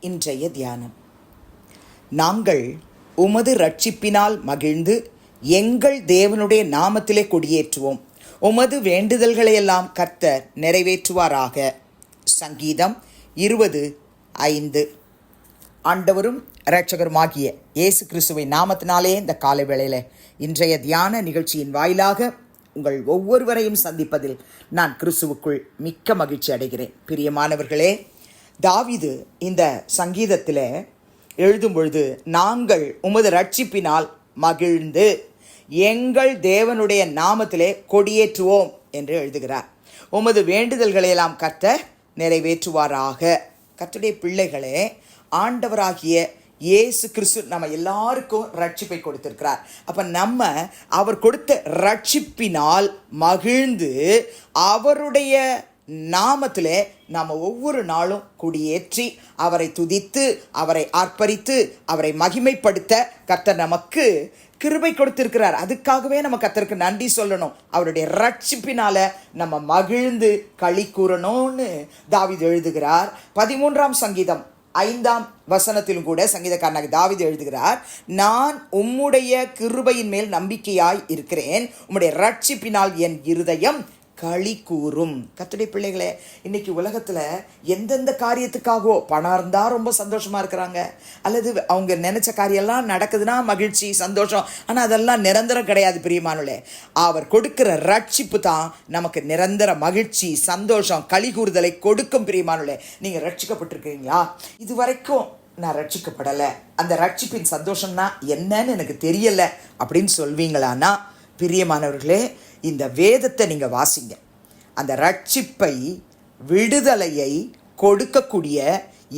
இன்றைய தியானம். நாங்கள் உமது ரட்சிப்பினால் மகிழ்ந்து எங்கள் தேவனுடைய நாமத்திலே கொடியேற்றுவோம். உமது வேண்டுதல்களையெல்லாம் கர்த்தர் நிறைவேற்றுவாராக. சங்கீதம் இருபது ஐந்து. ஆண்டவரும் இரட்சகருமாகிய இயேசு கிறிஸ்துவின் நாமத்தினாலே இந்த காலை வேளையில் இன்றைய தியான நிகழ்ச்சியின் வாயிலாக உங்கள் ஒவ்வொருவரையும் சந்திப்பதில் நான் கிறிஸ்துவுக்குள் மிக்க மகிழ்ச்சி அடைகிறேன். பிரியமானவர்களே தாவிது இந்த சங்கீதத்தில் எழுதும் பொழுது நாங்கள் உமது ரட்சிப்பினால் மகிழ்ந்து எங்கள் தேவனுடைய நாமத்திலே கொடியேற்றுவோம் என்று எழுதுகிறார். உமது வேண்டுதல்களையெல்லாம் கத்த நிறைவேற்றுவாராக. கத்துடைய பிள்ளைகளே ஆண்டவராகிய இயேசு கிறிஸ்து நம்ம எல்லாருக்கும் ரட்சிப்பை கொடுத்திருக்கிறார். அப்போ நம்ம அவர் கொடுத்த ரட்சிப்பினால் மகிழ்ந்து அவருடைய நாமத்திலே நாம் ஒவ்வொரு நாளும் குடியேற்றி அவரை துதித்து அவரை ஆர்ப்பரித்து அவரை மகிமைப்படுத்த கர்த்தர் நமக்கு கிருபை கொடுத்திருக்கிறார். அதுக்காகவே நம்ம கத்தருக்கு நன்றி சொல்லணும். அவருடைய ரட்சிப்பினால நம்ம மகிழ்ந்து களி கூறணும்னு தாவிது எழுதுகிறார். பதிமூன்றாம் சங்கீதம் ஐந்தாம் வசனத்திலும் கூட சங்கீதக்காரனாக தாவிது எழுதுகிறார் நான் உம்முடைய கிருபையின் மேல் நம்பிக்கையாய் இருக்கிறேன். உம்முடைய ரட்சிப்பினால் என் இருதயம் களி கூறும். கத்துடைய பிள்ளைகளே இன்னைக்கு உலகத்தில் எந்தெந்த காரியத்துக்காகவோ பணம் இருந்தால் ரொம்ப சந்தோஷமாக இருக்கிறாங்க. அல்லது அவங்க நினச்ச காரியம்லாம் நடக்குதுன்னா மகிழ்ச்சி சந்தோஷம். ஆனால் அதெல்லாம் நிரந்தரம் கிடையாது பிரியமானுலே அவர் கொடுக்கிற ரட்சிப்பு தான் நமக்கு நிரந்தர மகிழ்ச்சி சந்தோஷம் களி கூறுதலை கொடுக்கும் பிரியமானுலே நீங்கள் ரட்சிக்கப்பட்டிருக்கீங்களா இது வரைக்கும் நான் ரட்சிக்கப்படலை. அந்த ரட்சிப்பின் சந்தோஷம்னா என்னன்னு எனக்கு தெரியலை அப்படின்னு சொல்வீங்களான்னா பிரியமானவர்களே இந்த வேதத்தை நீங்கள் வாசிங்க. அந்த ரட்சிப்பை விடுதலையை கொடுக்கக்கூடிய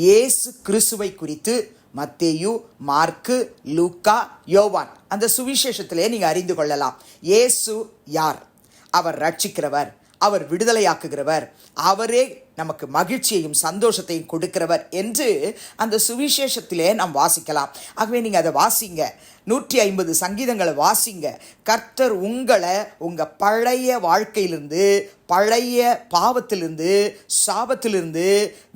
இயேசு கிறிஸ்துவை குறித்து மத்தேயு மார்க்கு லூக்கா யோவான் அந்த சுவிசேஷத்திலே நீங்கள் அறிந்து கொள்ளலாம். இயேசு யார்? அவர் ரட்சிக்கிறவர் அவர் விடுதலையாக்குகிறவர் அவரே நமக்கு மகிழ்ச்சியையும் சந்தோஷத்தையும் கொடுக்கிறவர் என்று அந்த சுவிசேஷத்திலே நாம் வாசிக்கலாம். ஆகவே நீங்கள் அதை வாசிங்க. நூற்றி ஐம்பது சங்கீதங்களை வாசிங்க. கர்த்தர் உங்களை உங்கள் பழைய வாழ்க்கையிலிருந்து பழைய பாவத்திலிருந்து சாபத்திலிருந்து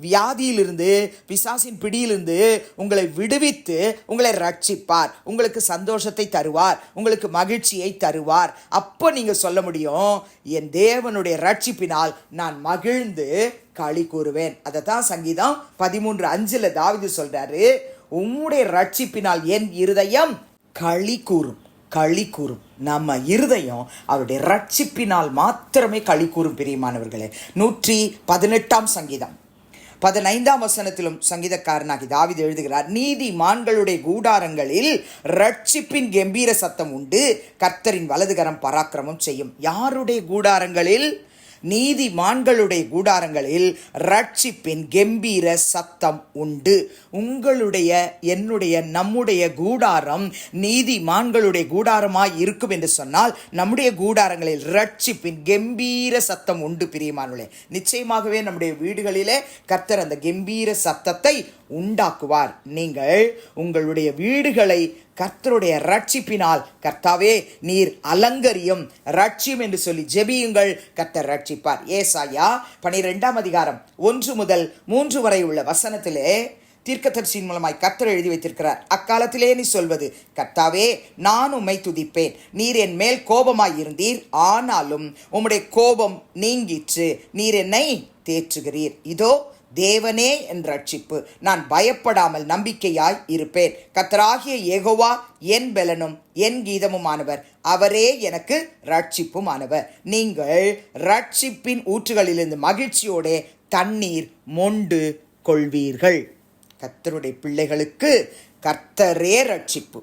வியாதியிலிருந்து பிசாசின் பிடியிலிருந்து உங்களை விடுவித்து உங்களை ரட்சிப்பார். உங்களுக்கு சந்தோஷத்தை தருவார். உங்களுக்கு மகிழ்ச்சியை தருவார். அப்போ நீங்கள் சொல்ல முடியும் என் தேவனுடைய ரட்சிப்பினால் நான் மகிழ்ந்து களி கூறுவேன். அதை தான் சங்கீதம் பதிமூன்று அஞ்சில் தாவிது சொல்கிறாரு உம்முடைய ரட்சிப்பினால் என் இருதயம் களி கூறும் களி கூறும். நம்ம இருதயம் அவருடைய ரட்சிப்பினால் மாத்திரமே களி கூறும் பிரியமானவர்களே. நூற்றி பதினெட்டாம் சங்கீதம். பதினைந்தாம் வசனத்திலும் சங்கீதக்காரனாகி தாவிது எழுதுகிறார் நீதி மான்களுடைய கூடாரங்களில் ரட்சிப்பின் கம்பீர சத்தம் உண்டு கர்த்தரின் வலதுகரம் பராக்கிரமம் செய்யும். யாருடைய கூடாரங்களில்? நீதிமான்களுடைய கூடாரங்களில் ரட்சிப்பின் கம்பீர சத்தம் உண்டு. உங்களுடைய என்னுடைய நம்முடைய கூடாரம் நீதிமான்களுடைய கூடாரமாய் இருக்கும் என்று சொன்னால் நம்முடைய கூடாரங்களில் ரட்சிப்பின் கம்பீர சத்தம் உண்டு பிரியமானவர்களே. நிச்சயமாகவே நம்முடைய வீடுகளிலே கர்த்தர் அந்த கம்பீர சத்தத்தை உண்டாக்குவார். நீங்கள் உங்களுடைய வீடுகளை கர்த்தருடைய ரட்சிப்பினால் கர்த்தாவே நீர் அலங்கரியும் ரட்சியும் என்று சொல்லி ஜெபியுங்கள். கர்த்தர் ரட்சிப்பார் ஏசாயா பனிரெண்டாம் அதிகாரம் ஒன்று முதல் மூன்று வரை உள்ள வசனத்திலே தீர்க்கதரிசியின் மூலமாய் கர்த்தர் எழுதி வைத்திருக்கிறார். அக்காலத்திலே நீ சொல்வது கர்த்தாவே நான் உம்மை துதிப்பேன். நீர் என் மேல் கோபமாய் இருந்தீர். ஆனாலும் உம்முடைய கோபம் நீங்கிற்று. நீர் என்னை தேற்றுகிறீர். இதோ தேவனே என் ரட்சிப்பு நான் பயப்படாமல் நம்பிக்கையாய் இருப்பேன். கத்தராகிய ஏகோவா என் பலனும் என் கீதமுமானவர். அவரே எனக்கு ரட்சிப்புமானவர் நீங்கள் ரட்சிப்பின் ஊற்றுகளிலிருந்து மகிழ்ச்சியோட தண்ணீர் மொண்டு கொள்வீர்கள். கத்தருடைய பிள்ளைகளுக்கு கர்த்தரே ரட்சிப்பு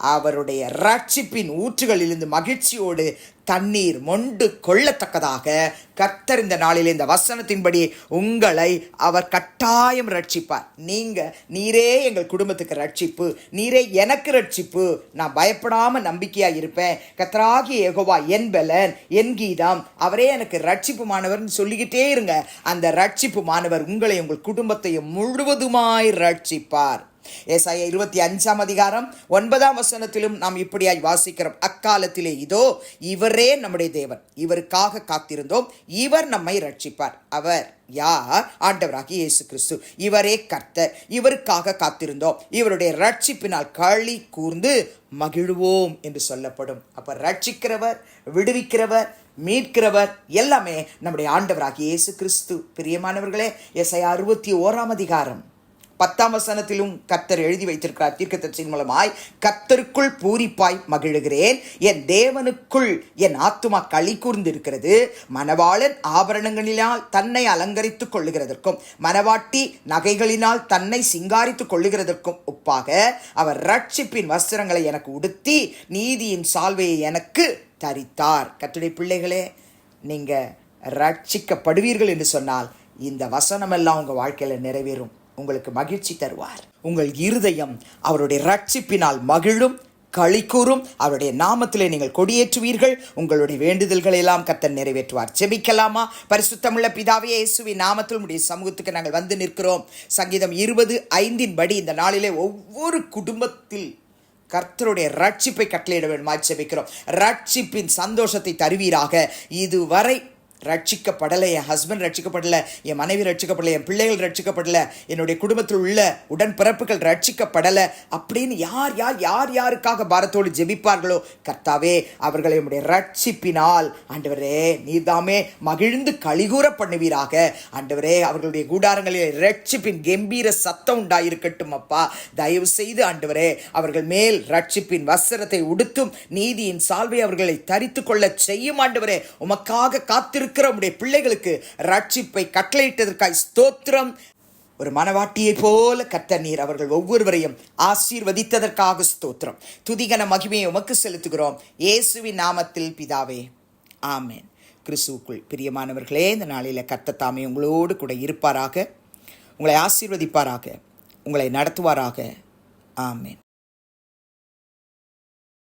அவருடைய ரட்சிப்பின் ஊற்றுகளிலிருந்து மகிழ்ச்சியோடு தண்ணீர் மொண்டு கொள்ளத்தக்கதாக கர்த்தர் இந்த நாளில் இந்த வசனத்தின்படி உங்களை அவர் கட்டாயம் ரட்சிப்பார். நீங்க நீரே எங்கள் குடும்பத்துக்கு ரட்சிப்பு நீரே எனக்கு ரட்சிப்பு. நான் பயப்படாம நம்பிக்கையா இருப்பேன். கத்தராகி ஏகோவா என் பலன் என் கீதம். அவரே எனக்கு ரட்சிப்பு மாணவர்னு சொல்லிக்கிட்டே இருங்க. அந்த ரட்சிப்பு மாணவர் உங்களை உங்கள் குடும்பத்தையும் முழுவதுமாய் ரட்சிப்பார். ஏசாய இருபத்தி அஞ்சாம் அதிகாரம் ஒன்பதாம் வசனத்திலும் நாம் இப்படியாய் வாசிக்கிறோம். அக்காலத்திலே இதோ இவரே நம்முடைய தேவன். இவருக்காக காத்திருந்தோம். இவர் நம்மை ரட்சிப்பார் அவர் யார்? ஆண்டவராகி இயேசு கிறிஸ்து இவரே கர்த்தர். இவருக்காக காத்திருந்தோம். இவருடைய ரட்சிப்பினால் களி கூர்ந்து மகிழ்வோம் என்று சொல்லப்படும். அப்ப ரட்சிக்கிறவர் விடுவிக்கிறவர் மீட்கிறவர் எல்லாமே நம்முடைய ஆண்டவராகி இயேசு கிறிஸ்து பிரியமானவர்களே எஸ்ஐ அறுபத்தி ஓராம் அதிகாரம். பத்தாம் வசனத்திலும் கர்த்தர் எழுதி வைத்திருக்கிறார். தீர்க்கதரிசியின் மூலமாய் கர்த்தருக்குள் பூரிப்பாய் மகிழுகிறேன். என் தேவனுக்குள் என் ஆத்துமா களி கூர்ந்திருக்கிறது. மணவாளன் ஆபரணங்களினால் தன்னை அலங்கரித்துக் கொள்ளுகிறதற்கும் மணவாட்டி நகைகளினால் தன்னை சிங்காரித்துக் கொள்ளுகிறதற்கும் ஒப்பாக அவர் ரட்சிப்பின் வஸ்திரங்களை எனக்கு உடுத்தி நீதியின் சால்வையை எனக்கு தரித்தார். கத்துடைய பிள்ளைகளே நீங்கள் ரட்சிக்கப்படுவீர்கள் என்று சொன்னால் இந்த வசனமெல்லாம் உங்கள் வாழ்க்கையில் நிறைவேறும். உங்களுக்கு மகிழ்ச்சி தருவார். உங்கள் இருதயம் அவருடைய ரட்சிப்பினால் மகிழும் களி கூறும் அவருடைய நாமத்திலே நீங்கள் கொடியேற்றுவீர்கள். உங்களுடைய வேண்டுதல்களை எல்லாம் கத்தன் நிறைவேற்றுவார். செபிக்கலாமா பரிசுத்தமுள்ள பிதாவே இயேசுவி நாமத்தில் உடைய சமூகத்துக்கு நாங்கள் வந்து நிற்கிறோம். சங்கீதம் இருபது ஐந்தின் படி இந்த நாளிலே ஒவ்வொரு குடும்பத்தில் கர்த்தருடைய ரட்சிப்பை கட்டளையிட வேண்டுமா செபிக்கிறோம் ரட்சிப்பின் சந்தோஷத்தை தருவீராக. இதுவரை ரட்சிக்கப்படலை என் ஹஸ்பண்ட் ரட்சிக்கப்படல என் மனைவி ரட்சிக்கப்படலை என் பிள்ளைகள் ரட்சிக்கப்படல என்னுடைய குடும்பத்தில் உள்ள உடன்பிறப்புகள் ரட்சிக்கப்படலை அப்படின்னு யார் யார் யார் யாருக்காக பாரத்தோடு ஜெபிப்பார்களோ? கர்த்தாவே அவர்களை உடைய ரட்சிப்பினால் ஆண்டவரே நீர்தாமே மகிழ்ந்து கழிகூற பண்ணுவீராக. ஆண்டவரே அவர்களுடைய கூடாரங்களில் ரட்சிப்பின் கம்பீர சத்தம் உண்டாயிருக்கட்டும் அப்பா. தயவு செய்து ஆண்டவரே அவர்கள் மேல் ரட்சிப்பின் வஸ்திரத்தை உடுத்தும் நீதியின் சால்வை அவர்களை தரித்து கொள்ள செய்யும் ஆண்டவரே உமக்காக இருக்கிற உடைய பிள்ளைகளுக்கு ரட்சிப்பை கட்டளையிட்டதற்காய் ஸ்தோத்திரம். ஒரு மனவாட்டியை போல கத்த நீர் அவர்கள் ஒவ்வொருவரையும் ஆசீர்வதித்ததற்காக ஸ்தோத்திரம். துதிகன மகிமையை உமக்கு செலுத்துகிறோம். இயேசுவின் நாமத்தில் பிதாவே. ஆமேன். கிறிஸ்துவுக்குள் பிரியமானவர்களே இந்த நாளில் கர்த்தத்தாமே உங்களோடு கூட இருப்பாராக. உங்களை ஆசீர்வதிப்பாராக. உங்களை நடத்துவாராக. ஆமேன்.